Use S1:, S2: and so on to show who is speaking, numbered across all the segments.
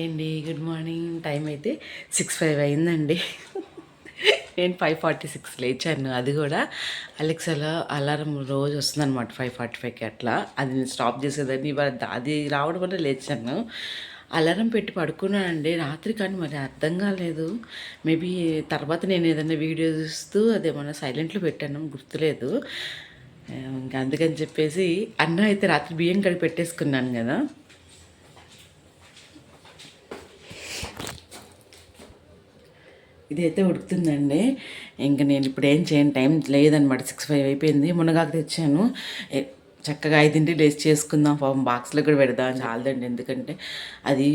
S1: అండి good morning time అయితే six five అయిందండి. నేను ఫైవ్ ఫార్టీ సిక్స్ లేచాను. అది కూడా అలెక్సాలో అలారం రోజు వస్తుందన్నమాట ఫైవ్ ఫార్టీ ఫైవ్కి అట్లా. అది నేను స్టాప్ చేసేదాన్ని. ఇవాళ అది రావడం వల్ల లేచాను. అలారం పెట్టి పడుకున్నానండి. రాత్రి కానీ మరి అర్థం కాలేదు. మేబీ తర్వాత నేను ఏదైనా వీడియో చూస్తూ అదేమన్నా సైలెంట్లో పెట్టాను. గుర్తులేదు. ఇంకా అందుకని చెప్పేసి అన్నం అయితే రాత్రి బియ్యం కడిగి పెట్టేసుకున్నాను కదా. ఇదైతే ఉడుకుతుందండి. ఇంకా నేను ఇప్పుడు ఏం చేయను టైం లేదనమాట సిక్స్ ఫైవ్ అయిపోయింది. మునగాకు తెచ్చాను. చక్కగా ఐదింటి లేచి చేసుకుందాం. పాపం బాక్స్లో కూడా పెడదాం చాలదండి. ఎందుకంటే అది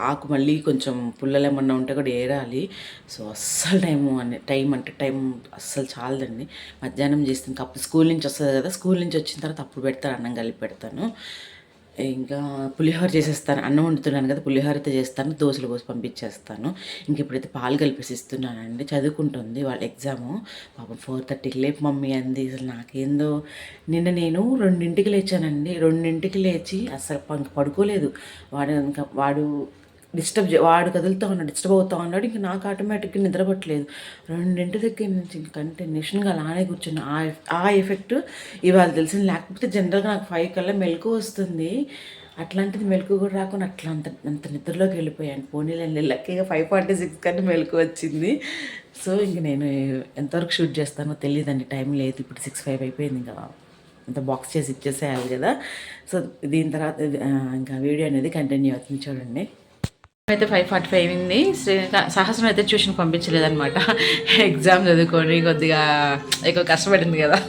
S1: ఆకు మళ్ళీ కొంచెం పుల్లలు ఏమన్నా ఉంటే కూడా ఏరాలి. సో అస్సలు టైము అని టైం అంటే టైం అస్సలు చాలదండి. మధ్యాహ్నం చేస్తుంది అప్పుడు స్కూల్ నుంచి వస్తుంది కదా స్కూల్ నుంచి వచ్చిన తర్వాత అప్పుడు పెడతాను అన్నం కలిపి పెడతాను. ఇంకా పులిహోర చేసేస్తాను. అన్నం వండుతున్నాను కదా పులిహోర అయితే చేస్తాను దోశలు పోసి పంపించేస్తాను. ఇంక ఇప్పుడైతే పాలు కలిపేసి ఇస్తున్నానండి. చదువుకుంటుంది వాళ్ళ ఎగ్జాము పాపం ఫోర్ థర్టీకి లేపు మమ్మీ అంది. అసలు నాకేందో నిన్న నేను రెండింటికి లేచానండి. రెండింటికి లేచి అసలు పడుకోలేదు. వాడు ఇంకా వాడు డిస్టర్బ్ వాడు కదులుతూ ఉన్నాడు డిస్టర్బ్ అవుతా ఉన్నాడు ఇంక నాకు ఆటోమేటిక్గా నిద్రపట్టలేదు. రెండింటి దగ్గర నుంచి కంటిన్యూషన్గా అలానే కూర్చున్నా. ఆ ఆ ఎఫెక్ట్ ఇవాళ తెలిసింది. లేకపోతే జనరల్గా నాకు ఫైవ్ కల్లా మెలకు వస్తుంది. అట్లాంటిది మెలకు కూడా రాకుండా అట్లా అంత అంత నిద్రలోకి వెళ్ళిపోయాను. పోనీలండి లక్కీగా ఫైవ్ ఫార్టీ సిక్స్ కంటే మెలకు వచ్చింది. సో ఇంక నేను ఎంతవరకు షూట్ చేస్తానో తెలియదండి టైం లేదు. ఇప్పుడు సిక్స్ ఫైవ్ అయిపోయింది ఇంకా. అంత బాక్స్ చేసి ఇచ్చేసేయాలి కదా. సో దీని తర్వాత ఇంకా వీడియో అనేది కంటిన్యూ అవుతుంది చూడండి. అయితే ఫైవ్ ఫార్టీ ఫైవ్ అయింది. శ్రీ- సహస్రం అయితే ట్యూషన్ పంపించలేదనమాట ఎగ్జామ్ చదువుకొని కొద్దిగా ఎక్కువ కష్టపడింది కదా.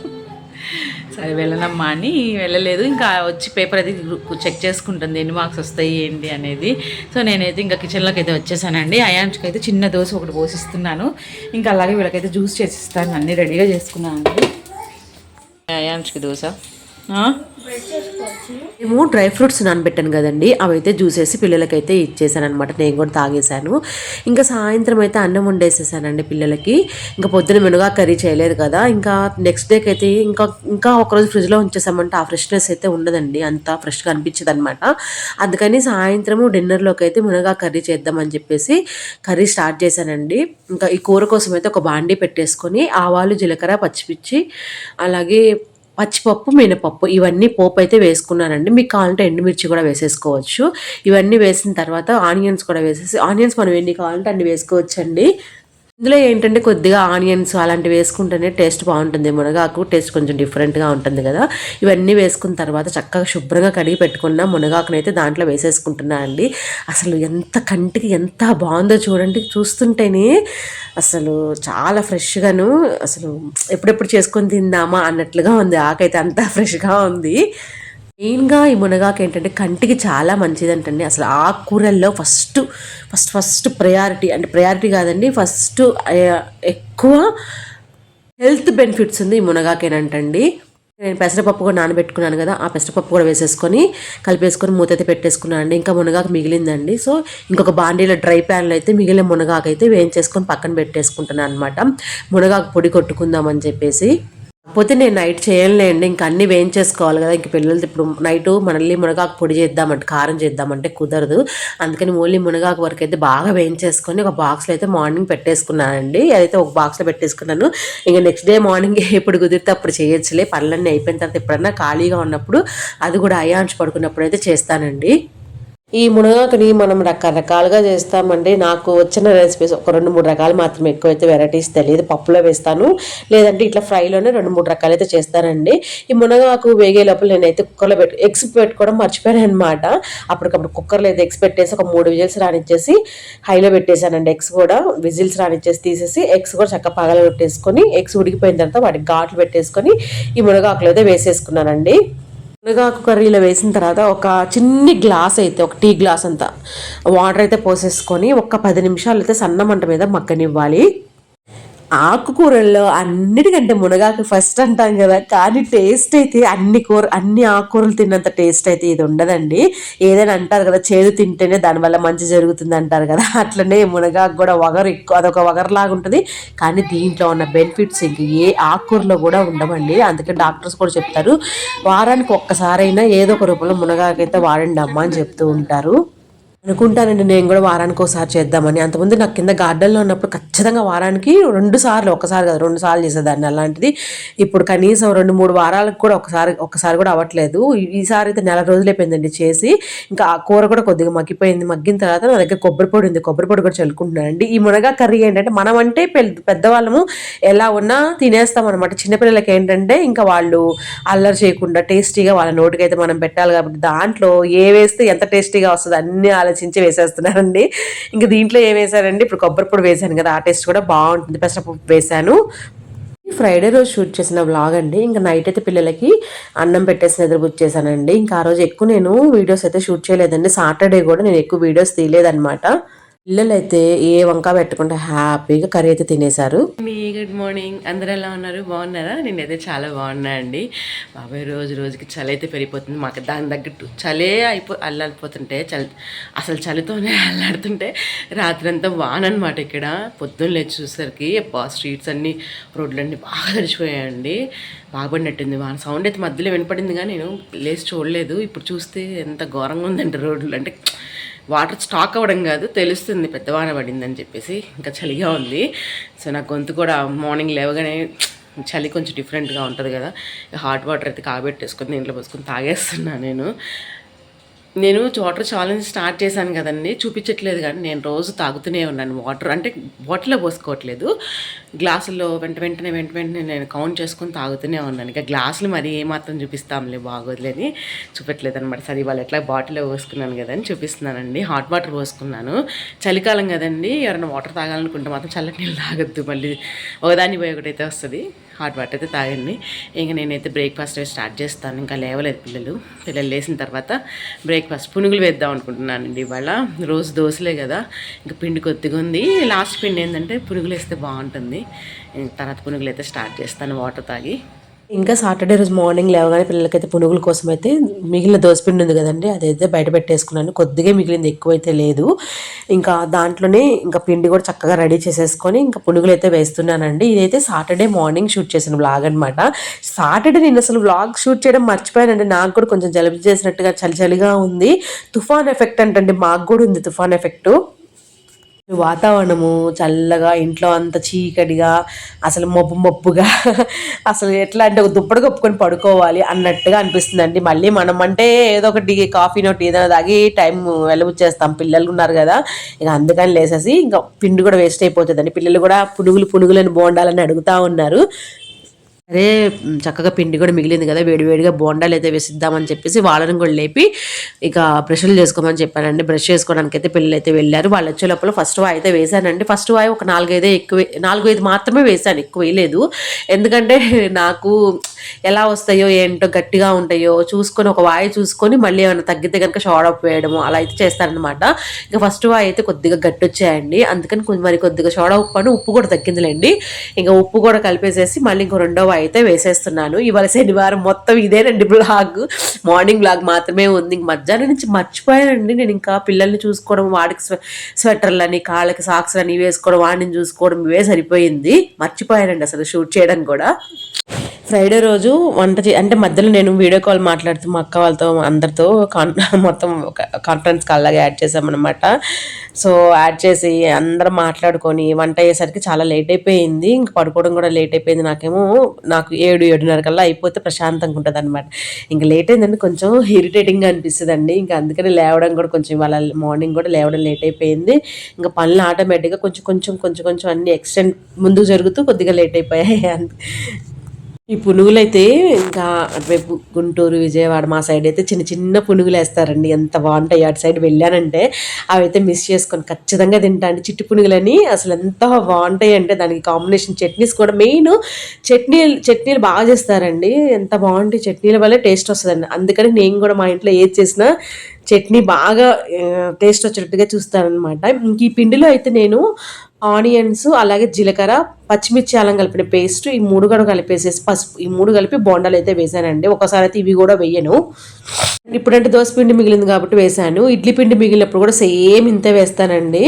S1: సరే వెళ్ళనమ్మా అని వెళ్ళలేదు. ఇంకా వచ్చి పేపర్ అది చెక్ చేసుకుంటుంది. ఎన్ని మార్క్స్ వస్తాయి ఏంటి అనేది. సో నేనైతే ఇంకా కిచెన్లోకి అయితే వచ్చేసానండి. అయాన్స్కి అయితే చిన్న దోశ ఒకటి పోసిస్తున్నాను. ఇంకా అలాగే వీళ్ళకైతే జ్యూస్ చేసిస్తాను అన్నీ రెడీగా చేసుకున్నాను అండి. అయాన్స్కి దోశ.
S2: మేము డ్రై ఫ్రూట్స్ నానబెట్టాను కదండి. అవైతే జ్యూసేసి పిల్లలకైతే ఇచ్చేసాను అనమాట నేను కూడా తాగేశాను. ఇంకా సాయంత్రం అయితే అన్నం వండేసేసానండి పిల్లలకి. ఇంకా పొద్దున మెనుగా కర్రీ చేయలేదు కదా. ఇంకా నెక్స్ట్ డేకి అయితే ఇంకా ఇంకా ఒకరోజు ఫ్రిడ్జ్లో ఉంచేసామంటే ఆ ఫ్రెష్నెస్ అయితే ఉండదండి. అంత ఫ్రెష్గా అనిపించదు అనమాట అందుకని సాయంత్రము డిన్నర్లోకి అయితే మునగా కర్రీ చేద్దామని చెప్పేసి కర్రీ స్టార్ట్ చేశానండి. ఇంకా ఈ కూర కోసం అయితే ఒక బాండీ పెట్టేసుకొని ఆవాలు జీలకర్ర పచ్చిమిర్చి అలాగే పచ్చిపప్పు మినపప్పు ఇవన్నీ పోపు అయితే వేసుకున్నానండి. మీకు కావాలంటే ఎండుమిర్చి కూడా వేసేసుకోవచ్చు. ఇవన్నీ వేసిన తర్వాత ఆనియన్స్ కూడా వేసేసి ఆనియన్స్ మనం ఎన్ని కావాలంటే అన్ని వేసుకోవచ్చండి. ఇందులో ఏంటంటే కొద్దిగా ఆనియన్స్ అలాంటివి వేసుకుంటేనే టేస్ట్ బాగుంటుంది మునగాకు టేస్ట్ కొంచెం డిఫరెంట్గా ఉంటుంది కదా. ఇవన్నీ వేసుకున్న తర్వాత చక్కగా శుభ్రంగా కడిగి పెట్టుకున్న మునగాకునైతే దాంట్లో వేసేసుకుంటున్నా అండి. అసలు ఎంత కంటికి ఎంత బాగుందో చూడండి. చూస్తుంటేనే అసలు చాలా ఫ్రెష్గాను అసలు ఎప్పుడెప్పుడు చేసుకొని తిందామా అన్నట్లుగా ఉంది. ఆకైతే అంతా ఫ్రెష్గా ఉంది. మెయిన్గా ఈ మునగాకు ఏంటంటే కంటికి చాలా మంచిదంటండి. అసలు ఆకుకూరల్లో ఫస్ట్ ఫస్ట్ ఫస్ట్ ప్రయారిటీ అంటే ప్రయారిటీ కాదండి ఫస్ట్ ఎక్కువ హెల్త్ బెనిఫిట్స్ ఉంది ఈ మునగాకేనంటండి. నేను పెసరపప్పు కూడా నానబెట్టుకున్నాను కదా ఆ పెసరపప్పు కూడా వేసేసుకొని కలిపేసుకొని మూతైతే పెట్టేసుకున్నాను అండి ఇంకా మునగాకు మిగిలిందండి. సో ఇంకొక బాండీలో డ్రై ప్యాన్లో అయితే మిగిలిన మునగాకు అయితే వేయించేసుకొని పక్కన పెట్టేసుకుంటున్నాను అనమాట మునగాకు పొడి కొట్టుకుందామని చెప్పేసి. కాకపోతే నేను నైట్ చేయలేండి ఇంకా అన్ని వేయించేసుకోవాలి కదా. ఇంక పిల్లలది ఇప్పుడు నైట్ మనల్ని మునగాకు పొడి చేద్దామంటే కారం చేద్దామంటే కుదరదు. అందుకని ఓన్లీ మునగాకు వరకు అయితే బాగా వేయించేసుకొని ఒక బాక్స్లో అయితే మార్నింగ్ పెట్టేసుకున్నానండి. అదైతే ఒక బాక్స్లో పెట్టేసుకున్నాను. ఇంకా నెక్స్ట్ డే మార్నింగ్ ఎప్పుడు కుదిరితే అప్పుడు చేయొచ్చులే. పనులన్నీ అయిపోయిన తర్వాత ఎప్పుడన్నా ఖాళీగా ఉన్నప్పుడు అది కూడా అయాంచి పడుకున్నప్పుడు అయితే చేస్తానండి. ఈ మునగాకుని మనం రకరకాలుగా చేస్తామండి. నాకు వచ్చిన రెసిపీస్ ఒక రెండు మూడు రకాలు మాత్రమే ఎక్కువైతే వెరైటీస్ తెలియదు. పప్పులో వేస్తాను. లేదంటే ఇట్లా ఫ్రైలోనే రెండు మూడు రకాలు అయితే చేస్తానండి. ఈ మునగాకు వేగే లోపల నేనైతే కుక్కర్లో పెట్టు ఎగ్స్ పెట్టుకోవడం మర్చిపోయాను అనమాట అప్పటికప్పుడు కుక్కర్లో అయితే ఎగ్స్ పెట్టేసి ఒక మూడు విజిల్స్ రానిచ్చేసి హైలో పెట్టేశానండి ఎగ్స్ కూడా. విజిల్స్ రానిచ్చేసి తీసేసి ఎగ్స్ కూడా చక్కగా పగల పెట్టేసుకొని ఎగ్స్ ఉడికిపోయిన తర్వాత వాటికి ఘాట్లు పెట్టేసుకొని ఈ మునగాకులో అయితే వేసేసుకున్నానండి. మునగాకు కర్రీలో వేసిన తర్వాత ఒక చిన్ని గ్లాస్ అయితే ఒక టీ గ్లాస్ అంతా వాటర్ అయితే పోసేసుకొని ఒక పది నిమిషాలు అయితే సన్న మంట మీద మగ్గనివ్వాలి. ఆకుకూరల్లో అన్నిటికంటే మునగాకు ఫస్ట్ అంటాం కదా కానీ టేస్ట్ అయితే అన్ని కూర అన్ని ఆకుకూరలు తిన్నంత టేస్ట్ అయితే ఇది ఉండదండి. ఏదైనా అంటారు కదా చేదు తింటేనే దానివల్ల మంచి జరుగుతుంది అంటారు కదా అట్లనే మునగాకు కూడా వగరు ఎక్కువ అదొక వగరలాగా ఉంటుంది. కానీ దీంట్లో ఉన్న బెనిఫిట్స్ ఇంక ఏ ఆకుకూరలో కూడా ఉండవండి. అందుకే డాక్టర్స్ కూడా చెప్తారు వారానికి ఒక్కసారైనా ఏదో ఒక రూపంలో మునగాకు అయితే వాడండి అమ్మ అని చెప్తూ ఉంటారు. అనుకుంటానండి నేను కూడా వారానికి ఒకసారి చేద్దామని. అంతకుముందు నాకు కింద గార్డెన్లో ఉన్నప్పుడు ఖచ్చితంగా వారానికి రెండు సార్లు ఒకసారి కదా రెండు సార్లు చేసేదాన్ని అలాంటిది. ఇప్పుడు కనీసం రెండు మూడు వారాలకు కూడా ఒకసారి ఒకసారి కూడా అవ్వట్లేదు. ఈ- ఈసారి అయితే నెల రోజులు అయిపోయిందండి చేసి. ఇంకా ఆ కూర కూడా కొద్దిగా మగ్గిపోయింది. మగ్గిన తర్వాత నా దగ్గర కొబ్బరి పొడి ఉంది. కొబ్బరి పొడి కూడా చల్లుకుంటున్నానండి. ఈ మునగా కర్రీ ఏంటంటే మనం అంటే పెద్దవాళ్ళము ఎలా ఉన్నా తినేస్తాం అనమాట చిన్నపిల్లలకి ఏంటంటే ఇంకా వాళ్ళు అల్లరి చేయకుండా టేస్టీగా వాళ్ళ నోటికైతే మనం పెట్టాలి కాబట్టి దాంట్లో ఏ వేస్తే ఎంత టేస్టీగా వస్తుంది అన్ని ఆలోచించి వేసేస్తున్నానండి ఇంకా దీంట్లో ఏం వేసారండి ఇప్పుడు కొబ్బరి పొడి వేసాను కదా ఆ టేస్ట్ కూడా బాగుంటుంది. పెసరపప్పు వేసాను ఫ్రైడే రోజు షూట్ చేసిన వ్లాగ్ అండి. ఇంకా నైట్ అయితే పిల్లలకి అన్నం పెట్టేసి నిద్రపుచ్చేసానండి ఇంకా ఆ రోజు ఎక్కువ నేను వీడియోస్ అయితే షూట్ చేయలేదండి. సాటర్డే కూడా నేను ఎక్కువ వీడియోస్ తీయలేదన్నమాట. పిల్లలు అయితే ఏ వంక పెట్టకుండా హ్యాపీగా కర్రీ అయితే తినేశారు.
S1: మీ గుడ్ మార్నింగ్. అందరు ఎలా ఉన్నారు? బాగున్నారా? నేనైతే చాలా బాగున్నా అండి. బాబాయ్ రోజు రోజుకి చలి అయితే పెరిగిపోతుంది. మాకు దాని తగ్గట్టు చలే అయిపో అల్లాడిపోతుంటే చలి అసలు చలితోనే అల్లాడుతుంటే రాత్రి అంతా వాన అనమాట ఇక్కడ. పొద్దున్న లేచి చూసేసరికి స్ట్రీట్స్ అన్నీ రోడ్లన్నీ బాగా తడిచిపోయాయండి. బాగుపడినట్టుంది వాన. సౌండ్ అయితే మధ్యలో వినపడింది కానీ నేను లేచి చూడలేదు. ఇప్పుడు చూస్తే ఎంత ఘోరంగా ఉందంటే రోడ్లు. అంటే వాటర్ స్టాక్ అవ్వడం కాదు తెలుస్తుంది పెద్దవాన పడిందని చెప్పేసి ఇంకా చలిగా ఉంది. సో నా గొంతు కూడా మార్నింగ్ లేవగానే చలి కొంచెం డిఫరెంట్గా ఉంటుంది కదా. హాట్ వాటర్ అయితే కాబెట్టేసుకొని దీంట్లో పోసుకొని తాగేస్తున్నాను నేను. నేను వాటర్ ఛాలెంజ్ స్టార్ట్ చేశాను కదండి. చూపించట్లేదు కానీ నేను రోజు తాగుతూనే ఉన్నాను. వాటర్ అంటే బాటిల్లో పోసుకోవట్లేదు. గ్లాసుల్లో వెంట వెంటనే వెంట వెంటనే నేను కౌంట్ చేసుకొని తాగుతూనే ఉన్నాను. ఇక గ్లాసులు మరి ఏమాత్రం చూపిస్తాంలే బాగోదులేని చూపెట్టలేదు అనమాట సరే వాళ్ళు ఎట్లా బాటిల్లో పోసుకున్నాను కదా అని చూపిస్తున్నానండి. హాట్ వాటర్ పోసుకున్నాను. చలికాలం కదండి. ఎవరైనా వాటర్ తాగాలనుకుంటే మాత్రం చల్లటి నీళ్ళు తాగొద్దు. మళ్ళీ ఒకదాన్ని పోయి ఒకటైతే వస్తుంది. హాట్ వాటర్ అయితే తాగండి. ఇంకా నేనైతే బ్రేక్ఫాస్ట్ స్టార్ట్ చేస్తాను. ఇంకా లేవలేదు పిల్లలు. పిల్లలు లేచిన తర్వాత బ్రేక్ పునుగులు వేద్దాం అనుకుంటున్నానండి ఇవాళ. రోజు దోశలే కదా. ఇంకా పిండి కొద్దిగా ఉంది. లాస్ట్ పిండి ఏంటంటే పునుగులు వేస్తే బాగుంటుంది. తర్వాత పునుగులు అయితే స్టార్ట్ చేస్తాను వాటర్ తాగి.
S2: ఇంకా సాటర్డే రోజు మార్నింగ్ లేవగానే పిల్లలకైతే పునుగుల కోసం అయితే మిగిలిన దోసపిండి ఉంది కదండి అదైతే బయట పెట్టేసుకున్నాను. కొద్దిగా మిగిలింది ఎక్కువైతే లేదు. ఇంకా దాంట్లోనే ఇంకా పిండి కూడా చక్కగా రెడీ చేసేసుకొని ఇంకా పునుగులు అయితే వేస్తున్నానండి. ఇదైతే సాటర్డే మార్నింగ్ షూట్ చేసిన వ్లాగ్ అనమాట సాటర్డే నేను అసలు వ్లాగ్ షూట్ చేయడం మర్చిపోయానండి. నాకు కూడా కొంచెం జలుబు చేసినట్టుగా చలి చలిగా ఉంది. తుఫాన్ ఎఫెక్ట్ అంటే మాకు కూడా ఉంది తుఫాన్ ఎఫెక్టు. వాతావరణము చల్లగా ఇంట్లో అంత చీకటిగా అసలు మబ్బు మబ్బుగా అసలు ఎట్లా అంటే ఒక దుప్పటి కప్పుకొని పడుకోవాలి అన్నట్టుగా అనిపిస్తుందండి. మళ్ళీ మనం అంటే ఏదో ఒకటి కాఫీనో టీ ఏదైనా తాగి టైం వెళ్ళబుచ్చేస్తాం పిల్లలు ఉన్నారు కదా ఇక అందుకని లేసేసి ఇంకా పిండి కూడా వేస్ట్ అయిపోతుందండి. పిల్లలు కూడా పునుగులు పునుగులని బోండాలని అడుగుతా ఉన్నారు. అరే చక్కగా పిండి కూడా మిగిలింది కదా వేడివేడిగా బోండాలు అయితే వేసిద్దామని చెప్పేసి వాళ్ళని కూడా లేపి ఇక బ్రష్లు చేసుకోమని చెప్పానండి బ్రష్ చేసుకోవడానికి అయితే పిల్లలు అయితే వెళ్ళారు. వాళ్ళు వచ్చే లోపల ఫస్ట్ వాయి అయితే వేసానండి ఫస్ట్ వాయి ఒక నాలుగైదే ఎక్కువ నాలుగైదు మాత్రమే వేసాను ఎక్కువ వేయలేదు. ఎందుకంటే నాకు ఎలా వస్తాయో ఏంటో గట్టిగా ఉంటాయో చూసుకొని ఒక వాయి చూసుకొని మళ్ళీ ఏమైనా తగ్గితే కనుక షార్ట్ అప్ వేయడము అలా అయితే చేస్తారనమాట ఇక ఫస్ట్ వాయి అయితే కొద్దిగా గట్టి వచ్చాయండి. అందుకని కొంచెం మరి కొద్దిగా షోడా ఉప్పు అని ఉప్పు కూడా తగ్గిందిలేండి. ఇంకా ఉప్పు కూడా కలిపేసేసి మళ్ళీ ఇంకో రెండో వాయి అయితే వేసేస్తున్నాను. ఇవాళ శనివారం మొత్తం ఇదేనండి బ్లాగ్ మార్నింగ్ బ్లాగ్ మాత్రమే ఉంది. ఇంక మధ్యాహ్నం నుంచి మర్చిపోయానండి. నేను ఇంకా పిల్లల్ని చూసుకోవడం వాడికి స్వె స్వెటర్లని కాళ్ళకి సాక్స్ అని వేసుకోవడం వాడిని చూసుకోవడం ఇవే సరిపోయింది. మర్చిపోయానండి అసలు షూట్ చేయడం కూడా. ఫ్రైడే రోజు వంట చే అంటే మధ్యలో నేను వీడియో కాల్ మాట్లాడుతూ మా అక్క వాళ్ళతో అందరితో కాన్ మొత్తం ఒక కాన్ఫరెన్స్ కాల్ లాగా యాడ్ చేసామన్నమాట సో యాడ్ చేసి అందరం మాట్లాడుకొని వంట అయ్యేసరికి చాలా లేట్ అయిపోయింది. ఇంక పడుకోవడం కూడా లేట్ అయిపోయింది. నాకేమో నాకు ఏడు ఏడున్నర కల్లా అయిపోతే ప్రశాంతంగా ఉంటుంది అనమాట ఇంకా లేట్ అయిందండి కొంచెం ఇరిటేటింగ్గా అనిపిస్తుంది అండి ఇంకా అందుకని లేవడం కూడా కొంచెం ఇవాళ మార్నింగ్ కూడా లేవడం లేట్ అయిపోయింది. ఇంకా పనులు ఆటోమేటిక్గా కొంచెం కొంచెం కొంచెం కొంచెం అన్ని ఎక్స్టెండ్ ముందుకు జరుగుతూ కొద్దిగా లేట్ అయిపోయాయి. అంతే ఈ పునుగులు అయితే ఇంకా అటువైపు గుంటూరు విజయవాడ మా సైడ్ అయితే చిన్న చిన్న పునుగులు వేస్తారండి ఎంత బాగుంటాయి. అటు సైడ్ వెళ్ళానంటే అవి అయితే మిస్ చేసుకొని ఖచ్చితంగా తింటాను చిట్టు పునుగులని అసలు ఎంత బాగుంటాయి అంటే దానికి కాంబినేషన్ చట్నీస్ కూడా మెయిన్ చట్నీలు చట్నీలు బాగా చేస్తారండి. ఎంత బాగుంటాయి. చట్నీల వల్లే టేస్ట్ వస్తుందండి. అందుకని నేను కూడా మా ఇంట్లో ఏది చేసినా చట్నీ బాగా టేస్ట్ వచ్చేటట్టుగా చూస్తానమాట ఇంక ఈ పిండిలో అయితే నేను ఆనియన్స్ అలాగే జీలకర్ర పచ్చిమిర్చి అల్లం కలిపిన పేస్ట్ ఈ మూడు కూడా కలిపేసేసి పసుపు ఈ మూడు కలిపి బోండాలు అయితే వేసానండి. ఒకసారి అయితే ఇవి కూడా వేయను. ఇప్పుడంటే దోశ పిండి మిగిలింది కాబట్టి వేసాను. ఇడ్లీ పిండి మిగిలినప్పుడు కూడా సేమ్ ఇంతే వేస్తానండి.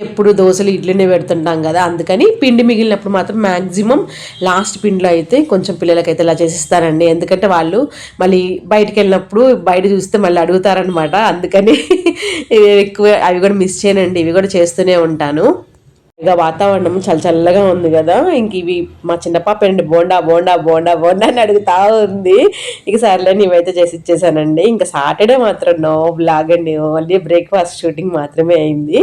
S2: ఎప్పుడు దోశలు ఇడ్లీనే పెడుతుంటాం కదా అందుకని పిండి మిగిలినప్పుడు మాత్రం మ్యాక్సిమం లాస్ట్ పిండిలో అయితే కొంచెం పిల్లలకైతే ఇలా చేసిస్తానండి ఎందుకంటే వాళ్ళు మళ్ళీ బయటికి వెళ్ళినప్పుడు బయట చూస్తే మళ్ళీ అడుగుతారనమాట అందుకని ఎక్కువ అవి కూడా మిస్ చేయనండి. ఇవి కూడా చేస్తూనే ఉంటాను. ఇక వాతావరణం చాలా చల్లగా ఉంది కదా ఇంక ఇవి మా చిన్న పాప ఏంటి బోండా బోండా బోండా బోండా అని అడుగుతా ఉంది. ఇక సర్లే ఇవైతే చేసి ఇచ్చేసానండి. ఇంకా సాటర్డే మాత్రం నో బ్లాగ్ అండి. ఓన్లీ బ్రేక్ఫాస్ట్ షూటింగ్ మాత్రమే అయింది.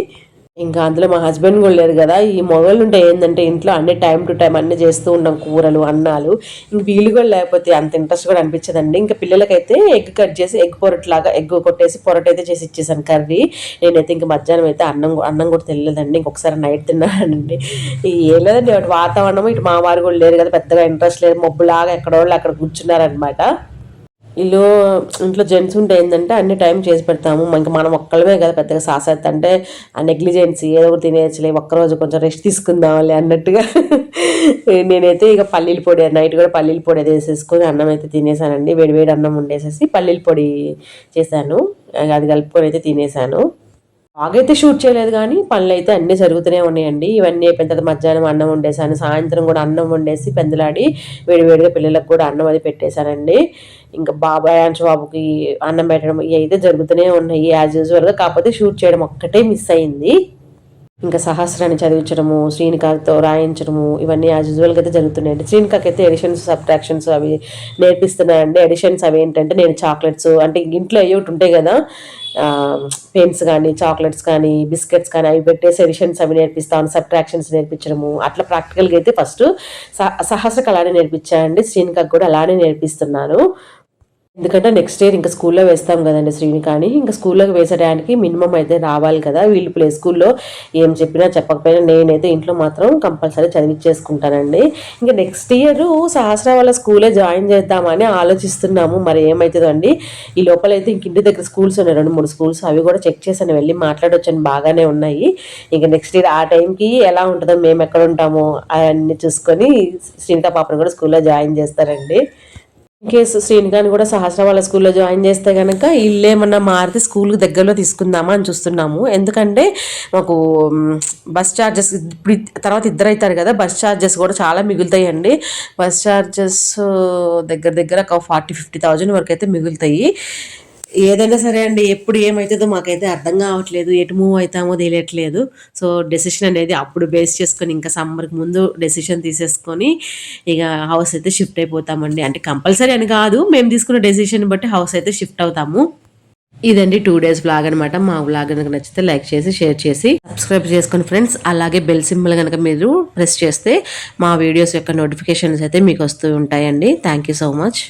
S2: ఇంకా అందులో మా హస్బెండ్ కూడా లేరు కదా. ఈ మొగలు ఉంటే ఏంటంటే ఇంట్లో అన్ని టైం టు టైం అన్ని చేస్తూ ఉన్నాం కూరలు అన్నాలు. ఇంక వీళ్ళు కూడా లేకపోతే అంత ఇంట్రెస్ట్ కూడా అనిపించదండి. ఇంకా పిల్లలకైతే ఎగ్ కట్ చేసి ఎగ్ పొరట్లాగా ఎగ్ కొట్టేసి పొరట అయితే చేసి ఇచ్చేసాను కర్రీ. నేనైతే ఇంకా మధ్యాహ్నం అయితే అన్నం అన్నం కూడా తెలియదండి ఇంకొకసారి నైట్ తిన్నానండి. ఏం లేదండి అటు వాతావరణం ఇటు మా వారు కూడా లేరు కదా పెద్దగా ఇంట్రెస్ట్ లేదు. మబ్బులాగా ఎక్కడోళ్ళు అక్కడ కూర్చున్నారనమాట ఇల్లు ఇంట్లో జెంట్స్ ఉంటే ఏంటంటే అన్ని టైం చేసి పెడతాము. ఇంకా మనం ఒక్కళ్ళమే కదా పెద్దగా సాసత్. అంటే ఆ నెగ్లిజెన్సీ ఏదో ఒకటి తినేయచ్చులే ఒక్కరోజు కొంచెం రెస్ట్ తీసుకుందాంలే అన్నట్టుగా. నేనైతే ఇక పల్లీల పొడి నైట్ కూడా పల్లీల పొడి అది వేసేసుకొని అన్నం అయితే తినేసానండి. వేడివేడి అన్నం వండేసేసి పల్లీల పొడి చేశాను. అది కలుపుకొని అయితే తినేసాను. బాగైతే షూట్ చేయలేదు కానీ పనులు అయితే అన్నీ జరుగుతూనే ఉన్నాయండి. ఇవన్నీ అయిపోయిన తర్వాత మధ్యాహ్నం అన్నం వండేసాను. సాయంత్రం కూడా అన్నం వండేసి పెందలాడి వేడివేడిగా పిల్లలకు కూడా అన్నం అది పెట్టేశానండి. ఇంకా బాబాయ్ అంచు బాబుకి అన్నం పెట్టడం ఇవి అయితే జరుగుతూనే ఉన్నాయి యాజ్ యూజువల్గా కాకపోతే షూట్ చేయడం ఒక్కటే మిస్ అయింది. ఇంకా సహస్రాన్ని చదివించడము శ్రీనికాతో రాయించడము ఇవన్నీ యాజ్ యూజువల్గా అయితే జరుగుతున్నాయండి శ్రీనికాకి అయితే ఎడిషన్స్ సబ్ట్రాక్షన్స్ అవి నేర్పిస్తున్నాయండి. ఎడిషన్స్ అవి ఏంటంటే నేను చాక్లెట్స్ అంటే ఇంట్లో అయ్యి ఉంటాయి కదా పెన్స్ కానీ చాక్లెట్స్ కానీ బిస్కెట్స్ కానీ అవి పెట్టేసి ఎడిషన్స్ అవి నేర్పిస్తాను సబ్ట్రాక్షన్స్ నేర్పించడము. అట్లా ప్రాక్టికల్గా అయితే ఫస్ట్ సహస్రకు అలానే నేర్పించానండి. శ్రీనికాకి కూడా అలానే నేర్పిస్తున్నాను. ఎందుకంటే నెక్స్ట్ ఇయర్ ఇంకా స్కూల్లో వేస్తాం కదండి శ్రీని కానీ ఇంకా స్కూల్లోకి వేసేయడానికి మినిమం అయితే రావాలి కదా. వీళ్ళు ప్లే స్కూల్లో ఏం చెప్పినా చెప్పకపోయినా నేనైతే ఇంట్లో మాత్రం కంపల్సరీ చదివించేసుకుంటానండి ఇంకా నెక్స్ట్ ఇయర్ సహస్ర వాళ్ళ స్కూలే జాయిన్ చేద్దామని ఆలోచిస్తున్నాము. మరి ఏమవుతుందో అండి ఈ లోపల అయితే ఇంక ఇంటి దగ్గర స్కూల్స్ ఉన్నాయి. రెండు మూడు స్కూల్స్ అవి కూడా చెక్ చేశాను. వెళ్ళి మాట్లాడొచ్చని బాగానే ఉన్నాయి. ఇంకా నెక్స్ట్ ఇయర్ ఆ టైంకి ఎలా ఉంటుందో మేము ఎక్కడ ఉంటామో అవన్నీ చూసుకొని శ్రీనికా పాపను కూడా స్కూల్లో జాయిన్ చేస్తారండి. కేసు శ్రీనికాని కూడా సహస్ర వాళ్ళ స్కూల్లో జాయిన్ చేస్తే కనుక ఇల్లు ఏమన్నా మారితే స్కూల్కి దగ్గరలో తీసుకుందామా అని చూస్తున్నాము. ఎందుకంటే మాకు బస్ ఛార్జెస్ ఇప్పుడు తర్వాత ఇద్దరు అవుతారు కదా బస్ ఛార్జెస్ కూడా చాలా మిగులుతాయండి. బస్ ఛార్జెస్ దగ్గర దగ్గర ఒక ఫార్టీ ఫిఫ్టీ థౌజండ్ వరకు అయితే మిగులుతాయి. ఏదైనా సరే అండి ఎప్పుడు ఏమవుతుందో మాకైతే అర్థం కావట్లేదు ఎటు మూవ్ అవుతామో తెలియట్లేదు. సో డెసిషన్ అనేది అప్పుడు బేస్ చేసుకొని ఇంకా సమ్మర్కి ముందు డెసిషన్ తీసేసుకొని ఇక హౌస్ అయితే షిఫ్ట్ అయిపోతామండి. అంటే కంపల్సరీ అని కాదు మేము తీసుకున్న డెసిషన్ బట్టి హౌస్ అయితే షిఫ్ట్ అవుతాము. ఇదండి టూ డేస్ బ్లాగ్ అనమాట మా బ్లాగ్ కనుక నచ్చితే లైక్ చేసి షేర్ చేసి సబ్స్క్రైబ్ చేసుకుని ఫ్రెండ్స్ అలాగే బెల్ సింబల్ కనుక మీరు ప్రెస్ చేస్తే మా వీడియోస్ యొక్క నోటిఫికేషన్స్ అయితే మీకు వస్తూ ఉంటాయండి. Thank you so much